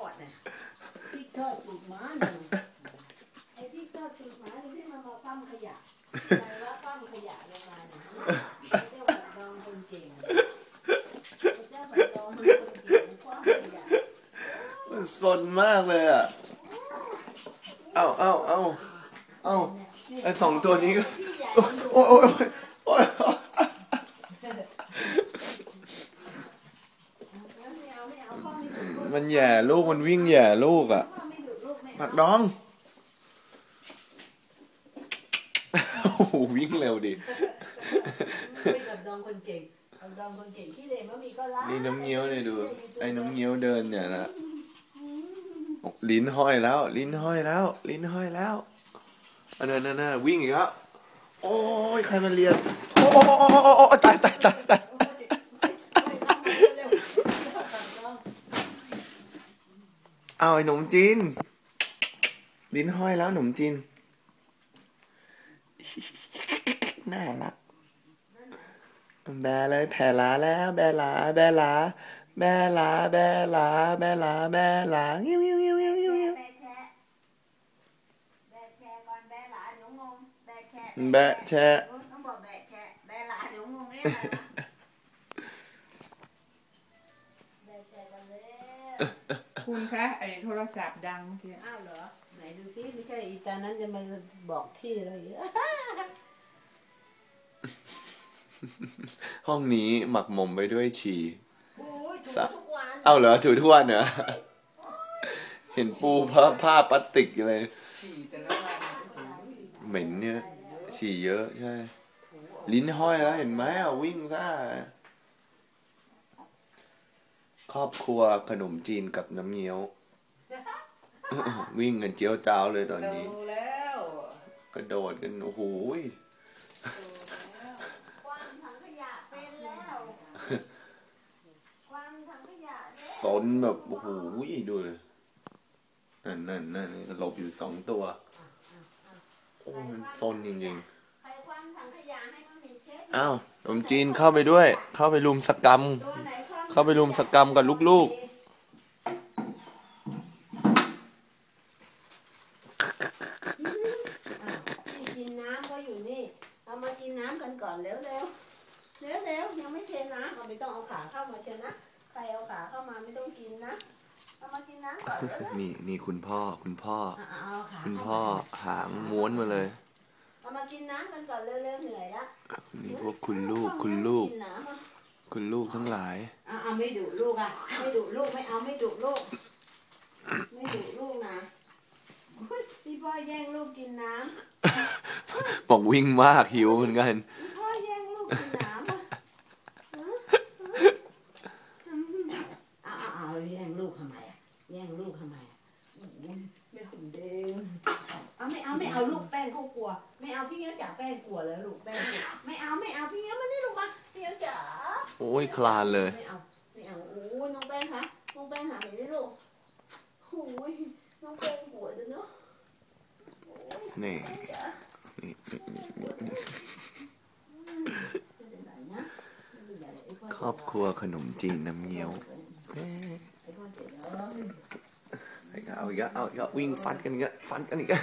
อดเนี่ยพริกทอดปลูกหมาเนี่ยไอ้พริกทอดปลูกหมานี่ที่มันมาปั้มขยะใครว่าปั้มขยะลงมาเนี่ยเจ้าผัดดองคนเก่งเจ้าผัดดองคนเก่งคว้าขยะมันสนมากเลยอะเอาเอาเอาเอาไอสองตัวนี้ก็พี่ใหญ่โอ้ยโอ้ยโอ้ยโอ้ย ไม่เอาไม่เอาพ่อไม่ดุลูกมันแย่ลูกมันวิ่งแย่ลูกอะพ่อไม่ดุลูกไม่ผัเอากดองโอ้โหวิ่งเร็วดิคุยกับดองคนเก่งกับดองคนเก่งที่เด็กมันมีก็รักนี่น้ำเงี้ยวเนี่ยดู ไอ้น้ำเงี้ยวเดินเนี่ยนะลิ้นห้อยแล้ว ลิ้นห้อยแล้ว ลิ้นห้อยแล้วอันนั้นนั่นนวิ่งอีกแล้วโอ้ยใครมันเรียนโอ้โอ้โอ้โอ้โอ้โอ้ตายตายตายตาย เอาไอ้หนมจีน ลิ้นห้อยแล้วหนมจีน น่ารัก แบเลยแผ่ลาแล้ว แบลา แบลา แบลา แบลา แบลา แบลาเงี้ยวเงี้ยวเงี้ยวเงี้ยวเงี้ยวเงี้ยวแบะแชะแบะแชะก่อนแบะหลาเดี๋ยวงงแบะแชะแบะแชะต้องบอกแบะแชะแบะหลาเดี๋ยวงงเอ๊ะอะไรวะแบะแชะกันเลย คุณคะไอ้โทรศัพท์ดังเมื่อกี้อ้าวเหรอ ไหนดูซิไม่ใช่อีตานั้นจะมาบอกที่เราเยอะห้องนี้หมักหมมไปด้วยฉี่โอ้ยถูสะทุกวันเอ้าเหรอถือทุกวันเหรอเห็นปูผ้าผ้าพลาสติกเลย ฉี่แต่ละวันโอ้โหเหม็นเนี่ย ฉี่เยอะใช่ ลิ้นห้อยแล้วเห็นไหมอะวิ่งซ่า ครอบครัวขนมจีนกับน้ำเงี้ยว วิ่งกันเจียวจ้าวเลยตอนโตนี้แล้วกระโดดกันโอ้โหยกวางถังขยะเป็นแล้วกวางถังขยะเนี่ยซนแบบโอ้โหดูเลยนั่นนั่นนั่นหลบอยู่สองตัว โอ้มันซนจริงใครกวางถังขยะให้มันมีเช็ดๆอ้าวขนมจีนเข้าไปด้วย เข้าไปรุมสกรรม ตัวไหนคว่ำ เข้าไปรุมสกรรมกับลูกๆกินน้ำก็อยู่นี่เอามากินน้ำกันก่อนเร็วเร็วเร็วเร็วๆยังไม่เทน้ำเอาไม่ต้องเอาขาเข้ามาเชียวนะใครเอาขาเข้ามาไม่ต้องกินนะเอามากินน้ำก่อนเร็วเร็วนี่นี่คุณพ่อคุณพ่อๆเอาเอาขาคุณเข้าพ่อมาหางม้วนมาเลยเอามากินน้ำกันก่อนเร็วๆเหนื่อยละนี่พวกคุณลูกคุณลูกกินน้ำอะคุณลูกทั้งหลาย เอาเอาไม่ดุลูกอะ ไม่ดุลูกไม่เอาไม่ดุลูก ไม่ดุลูกนะโอ๊ยพี่พ่อแย่งลูกกินน้ำบอกวิ่งมากหิวเหมือนกันพ่อแย่งลูกกินน้ำอะอ้าวอ้าวแย่งลูกทำไมอะแย่งลูกทำไมอะอุ๊ยไม่หุ่นเด้งเอาไม่เอาไม่เอาลูกแป้งเขากลัว ไม่เอาพี่เงี้ยจ๋าแป้งกลัวแล้วลูกแป้งกลัวไม่เอาไม่เอาพี่เงี้ยมานี่ลูกมาพี่เงี้ยจ๋าโอ้ยคลานเลยไม่เอาไม่เอาโอ้ยน้องแป้งคะน้องแป้งหาหน่อยดิลูกโอ้ยน้องแป้งปวดเลยเนาะโอ้ย นี่นี่ไม่เป็นไรนะไม่เป็นไรไอ้พ่ครอบครัวขนมจีนน้ำเงี้ยวเสร็จแล้วเอาอีกแล้วเอาอีกแล้ววิ่งฟัดกันอีกแล้วฟัดกันอีกแล้ว